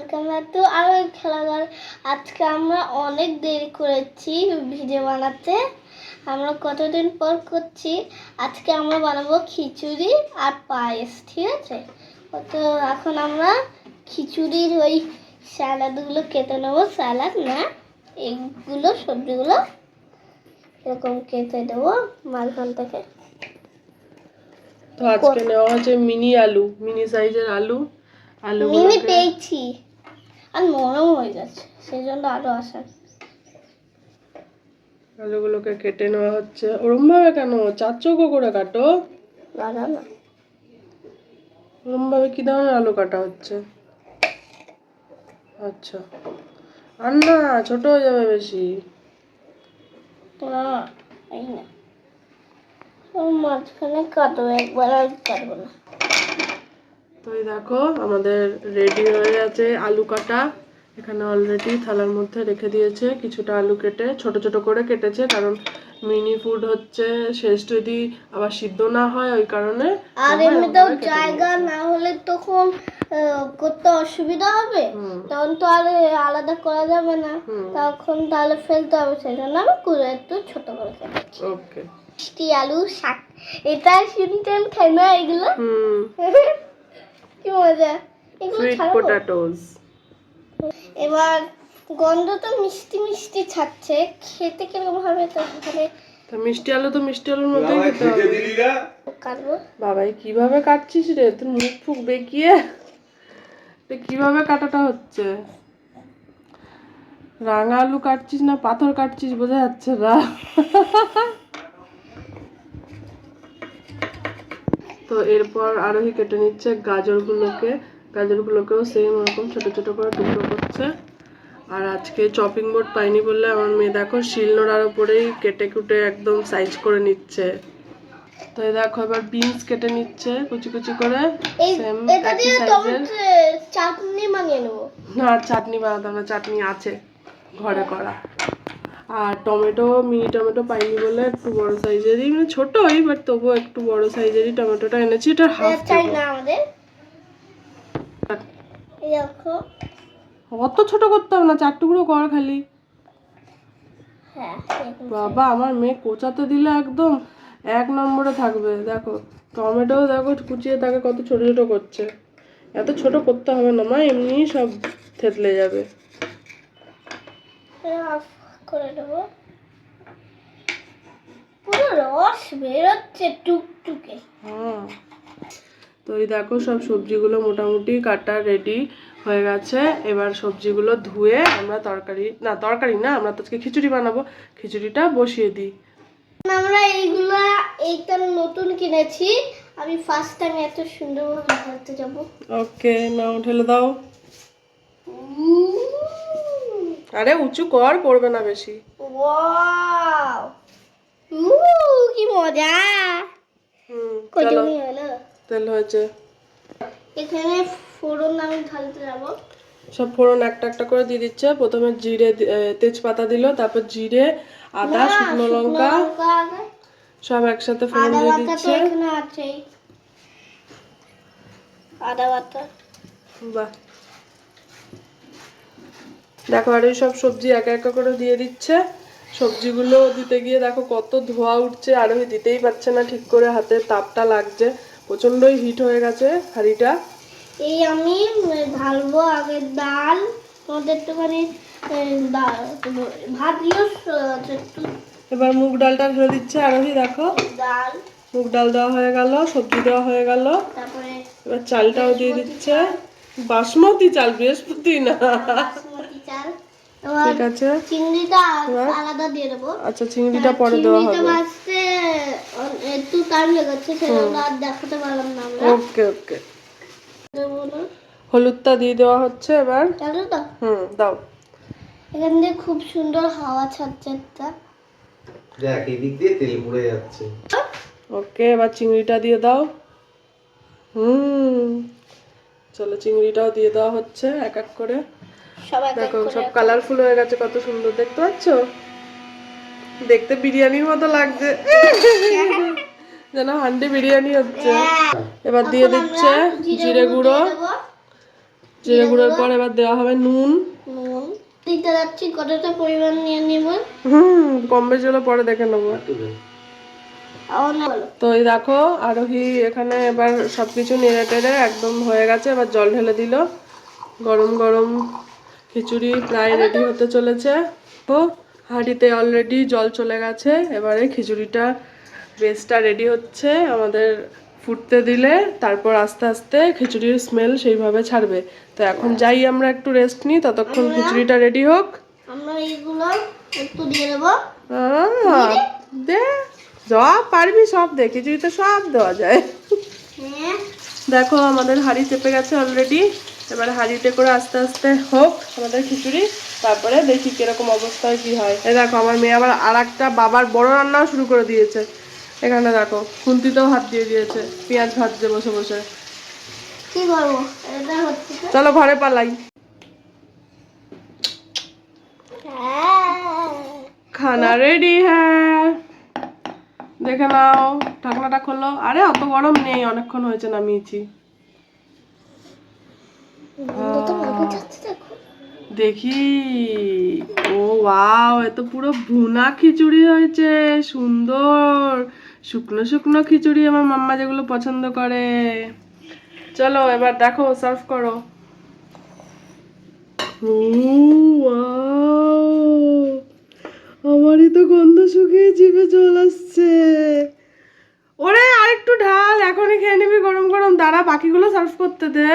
Welcome back to আরও খেলাঘর আজকে আমরা অনেক দেরি করেছি ভিডিও বানাতে। আমরা কতদিন পর করছি? আজকে আমরা বানাবো খিচুড়ি আর পায়েস ঠিক আছে? তো এখন আমরা খিচুড়ির ওই স্যালাডগুলো কেটে নেব। স্যালাড না এইগুলো সবজিগুলো এরকম কেটে দেবো মাঝখান থেকে। তো আজকে নেওয়া হচ্ছে মিনি আলু মিনি সাইজের আলু আলু মিনি পেয়েছি। আর নরম হয়ে যাচ্ছে সেই জন্য আরও আসার আলুগুলোকে কেটে নেওয়া হচ্ছে। ওরম ভাবে কেন? চার চৌকো করে কাটো। লাগা না। ওরম ভাবে কি ধরনের আলু কাটা হচ্ছে? আচ্ছা। আর না ছোট হয়ে যাবে বেশি। না এই না। মাঝখানে কাটবো একবার আর কাটবো না। তো এই দেখো আমাদের রেডি হয়ে আছে আলু কাটা। এখানে অলরেডি থালার মধ্যে রেখে দিয়েছে কিছুটা আলু কেটে। ছোট ছোট করে কেটেছে কারণ মিনি ফুড হচ্ছে শেষ যদি আবার সিদ্ধ না হয় ওই কারণে আর এমনিতেও জায়গা না হলে তখন করতে অসুবিধা হবে। তখন তো আর আলাদা করা যাবে না। তখন তাহলে ফেলতে হবে সেই জন্য আমি করে একটু ছোট করে ওকে মিষ্টি আলু শাক এটা শুনতেন খাই না এগুলো? হুম। কি মজা সুইট ছাড়াবো? এবার গন্ধ তো মিষ্টি মিষ্টি ছাড়ছে। খেতে কীরকম হবে তো তাহলে মিষ্টি আলু তো মিষ্টি আলুর মতোই খেতে হবে। কাটবো? বাবাই কীভাবে কাটছিস রে? তোর মুখ ফুক বেঁকিয়ে। কীভাবে কাটাটা হচ্ছে? রাঙা আলু কাটছিস না পাথর কাটছিস? বোঝা যাচ্ছে না। তো এরপর আরোহী কেটে নিচ্ছে গাজরগুলোকে। গাজরগুলোকেও সেম ওরকম ছোট ছোট করে টুকরো করছে। আর আজকে চপিং বোর্ড পাইনি বললে আমার মেয়ে দেখো শিলনোড়ার ওপরেই কেটে কুটে একদম সাইজ করে নিচ্ছে। তো এই দেখো এবার বিনস কেটে নিচ্ছে কুচি কুচি করে। সেম একই সাইজের চাটনি বানিয়ে নেব। না চাটনি বানাতাম না চাটনি আছে ঘরে করা। আর টমেটো মিনি টমেটো পাইনি বলে একটু বড় সাইজেরই মানে ছোটই বাট তবুও একটু বড় সাইজেরই টমেটোটা এনেছি। এটা হাফ চাই না আমাদের। অত ছোট করতে হবে না চার টুকরো কর খালি। হ্যাঁ বাবা আমার মেয়ে কোচাতে দিলে একদম এক নম্বরে থাকবে। দেখো টমেটো দেখো কুচিয়ে তাকে কত ছোট ছোট করছে। এত ছোট করতে হবে না মা এমনিই সব থেতলে যাবে। করে দেবো পুরো রস বেরোচ্ছে টুকটুকে। হ্যাঁ। তো এই দেখো সব সবজিগুলো মোটামুটি কাটা রেডি হয়ে গেছে। এবার সবজিগুলো ধুয়ে আমরা তরকারি না তরকারি না আমরা তো আজকে খিচুড়ি বানাবো। খিচুড়িটা বসিয়ে দিই। আমরা এইগুলো এইটা নতুন কিনেছি। আমি ফার্স্ট টাইম এত সুন্দরভাবে ঢালতে যাব। ওকে নাও ঢেলে দাও। আরে উঁচু কর পড়বে না বেশি। কি মজা। তেল হয়েছে। এখানে ফোড়ন আমি ঢালতে যাব। সব ফোড়ন একটা একটা করে দিয়ে দিচ্ছে। প্রথমে জিরে তেজপাতা দিল তারপর জিরে আদা শুকনো লঙ্কা সব একসাথে ফোড়ন দিয়ে দিচ্ছে। আদা বাটা। বাহ। দেখো আর এই সব সবজি একা একা করে দিয়ে দিচ্ছে। সবজিগুলো দিতে গিয়ে দেখো কত ধোয়া উঠছে আর ওই দিতেই পারছে না ঠিক করে হাতে তাপটা লাগছে। প্রচন্ডই হিট হয়ে গেছে হাঁড়িটা। এই আমি ঢালবো আগে ডাল। তোমাদের একটুখানি ভাত এবার মুগ ডালটা ঢেলে দিচ্ছে আরোহী দেখো। ডাল। মুগ ডাল দেওয়া হয়ে গেল সবজি দেওয়া হয়ে গেল। তারপরে এবার চালটাও দিয়ে দিচ্ছে। বাসমতি চাল বৃহস্পতি না। ঠিক আছে। চিংড়িটা আলাদা দিয়ে দেবো। আচ্ছা চিংড়িটা পরে দেওয়া হবে। ভাজতে একটু টাইম লেগেছে সেজন্য আর দেখাতে পারলাম না আমরা। ওকে ওকে। হলুদটা দিয়ে দেওয়া হচ্ছে এবার। জানো তো? হুম দাও। এখান দিয়ে খুব সুন্দর হাওয়া ছাড়ছে একটা। দেখ এদিক দিয়ে তেল পড়ে যাচ্ছে। ওকে এবার চিংড়িটা দিয়ে দাও। হুম চলো চিংড়িটাও দিয়ে দেওয়া হচ্ছে এক এক করে। দেখো সব কালারফুল হয়ে গেছে কত সুন্দর দেখতে পাচ্ছ? দেখতে বিরিয়ানির মতো লাগছে। যেন হান্ডি বিরিয়ানি হচ্ছে। হ্যাঁ। এবার দিয়ে দিচ্ছে জিরে গুঁড়ো জিরে গুঁড়োর পর এবার দেওয়া হবে নুন। নুন। দিতে যাচ্ছি কতটা পরিমাণ নিয়ে নিব? হুম কম বেশি হলে পরে দেখে নেব। তো এই দেখো আরোহী এখানে এবার সবকিছু নেড়ে টেড়ে একদম হয়ে গেছে এবার জল ঢেলে দিল। গরম গরম খিচুড়ি প্রায় রেডি হতে চলেছে। তো হাঁড়িতে অলরেডি জল চলে গেছে। এবারে খিচুড়িটা বেসটা রেডি হচ্ছে। আমাদের ফুটতে দিলে তারপর আস্তে আস্তে খিচুড়ির স্মেল সেইভাবে ছাড়বে। তো এখন যাই আমরা একটু রেস্ট নিই ততক্ষণ খিচুড়িটা রেডি হোক। আমরা এইগুলো একটু দিয়ে দেবো। দে। যা পারবি সব দে। খিচুড়িতে সব দেওয়া যায়। হ্যাঁ। দেখো আমাদের হাঁড়ি চেপে গেছে অলরেডি এবার হাঁড়িতে করে আস্তে আস্তে হোক আমাদের খিচুড়ি তারপরে দেখি কীরকম অবস্থায় কি হয়। এ দেখো আমার মেয়ে আবার আর একটা বাবার বড় রান্নাও শুরু করে দিয়েছে। এখানে দেখো খুন্তিতেও হাত দিয়ে দিয়েছে পেঁয়াজ ভাজছে বসে বসে। কি করব? এটা চলো ঘরে পালাই। হ্যাঁ। খানা রেডি হ্যাঁ। দেখে নাও ঢাকনাটা খোলো। আরে অত গরম নেই অনেকক্ষণ হয়েছে নামিয়েছি। দেখো। ও ওয়াও এ তো পুরো ভুনা খিচুড়ি হয়েছে সুন্দর। শুকনো শুকনো খিচুড়ি আমার মাম্মা যেগুলো পছন্দ করে। চলো এবার দেখো সার্ভ করো। আমারই তো গন্ধ শুকিয়ে জিভে জল আসছে। ওরে আরেকটু ঢাল এখনই খেয়ে নিবি গরম গরম। দাঁড়া বাকিগুলো সার্ভ করতে দে।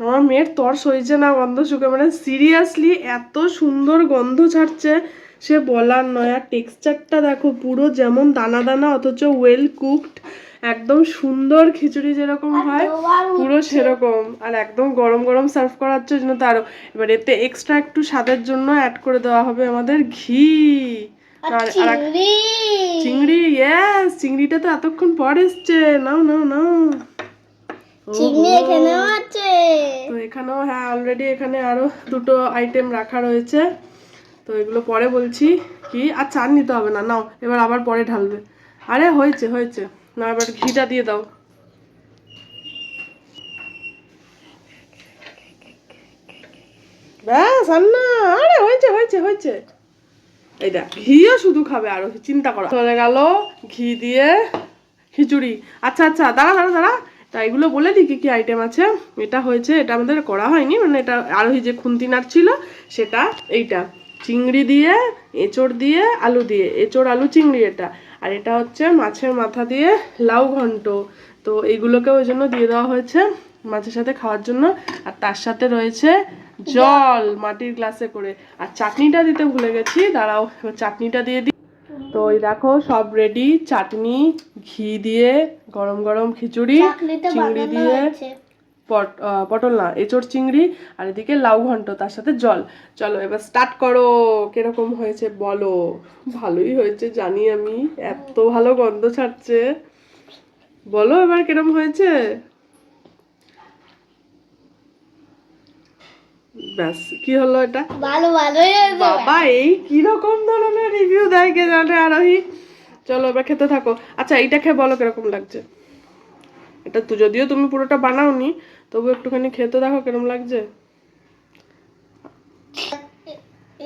আমার মেয়ের তর সইছে না গন্ধ শুকে মানে সিরিয়াসলি এত সুন্দর গন্ধ ছাড়ছে সে বলার নয়। আর টেক্সচারটা দেখো পুরো যেমন দানা দানা অথচ ওয়েল কুকড একদম সুন্দর খিচুড়ি যেরকম হয় পুরো সেরকম। আর একদম গরম গরম সার্ভ করার জন্য তো আরও এবার এতে এক্সট্রা একটু স্বাদের জন্য অ্যাড করে দেওয়া হবে আমাদের ঘি। আর চিংড়ি। ইয়েস চিংড়িটা তো এতক্ষণ পর এসছে। নাও নাও নাও। চিংড়ি এখানেও এখানেও হ্যাঁ অলরেডি এখানে আরও দুটো আইটেম রাখা রয়েছে। তো এগুলো পরে বলছি কি, আর চান নিতে হবে না, নাও, এবার আবার পরে ঢালবে। আরে, হয়েছে হয়েছে। না এবার ঘিটা দিয়ে দাও। ব্যাস, আর না, আরে, হয়েছে হয়েছে হয়েছে। এই দেখ, ঘিও শুধু খাবে আরও, চিন্তা করো। চলে গেল ঘি দিয়ে খিচুড়ি। আচ্ছা আচ্ছা দাঁড়া দাঁড়া দাঁড়া। তা এগুলো বলে দিই, কি কি আইটেম আছে। এটা হয়েছে, এটা আমাদের করা হয়নি মানে এটা আরোহী যে খুন্তি ছিল, সেটা এইটা। চিংড়ি দিয়ে, এঁচড় দিয়ে, আলু দিয়ে, এঁচড়, আলু, চিংড়ি এটা। আর এটা হচ্ছে মাছের মাথা দিয়ে লাউ ঘন্ট। তো এইগুলোকে ওই জন্য দিয়ে দেওয়া হয়েছে মাছের সাথে খাওয়ার জন্য। আর তার সাথে রয়েছে জল মাটির গ্লাসে করে। আর চাটনিটা দিতে ভুলে গেছি, দাঁড়াও চাটনিটা দিয়ে দিই তো ওই দেখো সব রেডি চাটনি ঘি দিয়ে গরম গরম খিচুড়ি চিংড়ি দিয়ে পটল না এঁচড় চিংড়ি আর এদিকে লাউ ঘন্ট তার সাথে জল। চলো এবার স্টার্ট করো কীরকম হয়েছে বলো? ভালোই হয়েছে জানি আমি। এত ভালো গন্ধ ছাড়ছে। বলো এবার কীরকম হয়েছে? ব্যাস কি হলো এটা? ভালো হয়েছে। বাবা এই কীরকম ধরনের রিভিউ দেয় কে জানে আরোহী? চলো এবার খেতে থাকো। আচ্ছা এইটা খেয়ে বলো কীরকম লাগছে? এটা তো যদিও তুমি পুরোটা বানাওনি তবু একটুখানি খেতে দেখো কীরকম লাগছে।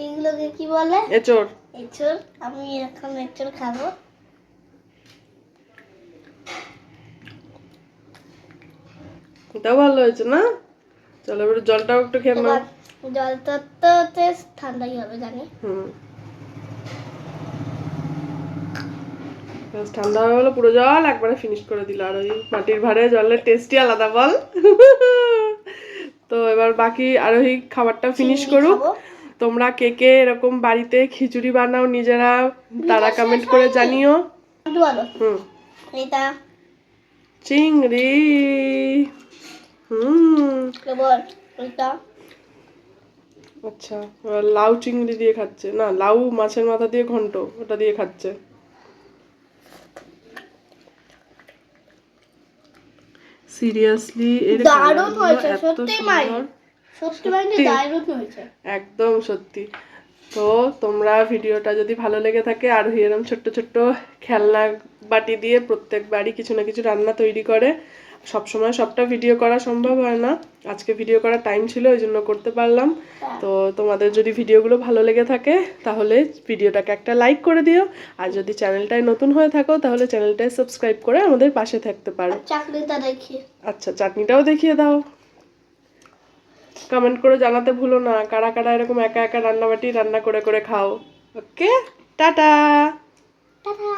এইগুলোকে কি বলে? এচোর এঁচড়? আমি এখন এঁচড় খাব। এটাও ভালো হয়েছে না? চলো এবার জলটাও একটু খেয়ে নাও। জলটা তো ঠান্ডাই হবে জানি। হুম। ঠান্ডা হয়ে গেলো পুরো জল একবারে ফিনিশ করে দিল। আর ওই মাটির ভাড়ে জলের টেস্টই আলাদা বল। তো এবার বাকি আরোহী খাবারটা ফিনিশ করুক। তোমরা কে কে এরকম বাড়িতে খিচুড়ি বানাও নিজেরা তারা কমেন্ট করে জানিও। হুম। চিংড়ি। হুম। আচ্ছা লাউ চিংড়ি দিয়ে খাচ্ছে। না লাউ মাছের মাথা দিয়ে ঘন্ট ওটা দিয়ে খাচ্ছে। সিরিয়াসলি দারুণ হয়েছে, সত্যি মাই। সত্যি দারুণ হয়েছে। একদম সত্যি। তো তোমরা ভিডিওটা যদি ভালো লেগে থাকে আর এরকম ছোট্ট ছোট্ট খেলনা বাটি দিয়ে প্রত্যেক বাড়ি কিছু না কিছু রান্না তৈরি করে সবসময় সবটা ভিডিও করা সম্ভব হয় না। আজকে ভিডিও করার টাইম ছিল ওই জন্য করতে পারলাম। তো তোমাদের যদি ভিডিওগুলো ভালো লেগে থাকে তাহলে ভিডিওটাকে একটা লাইক করে দিও। আর যদি চ্যানেলটায় নতুন হয়ে থাকো তাহলে চ্যানেলটায় সাবস্ক্রাইব করে আমাদের পাশে থাকতে পারো। আচ্ছা চাটনিটাও দেখিয়ে দাও। কমেন্ট করে জানাতে ভুলো না কারা কারা এরকম একা একা রান্নাবাটি রান্না করে করে খাও। ওকে টাটা টাটা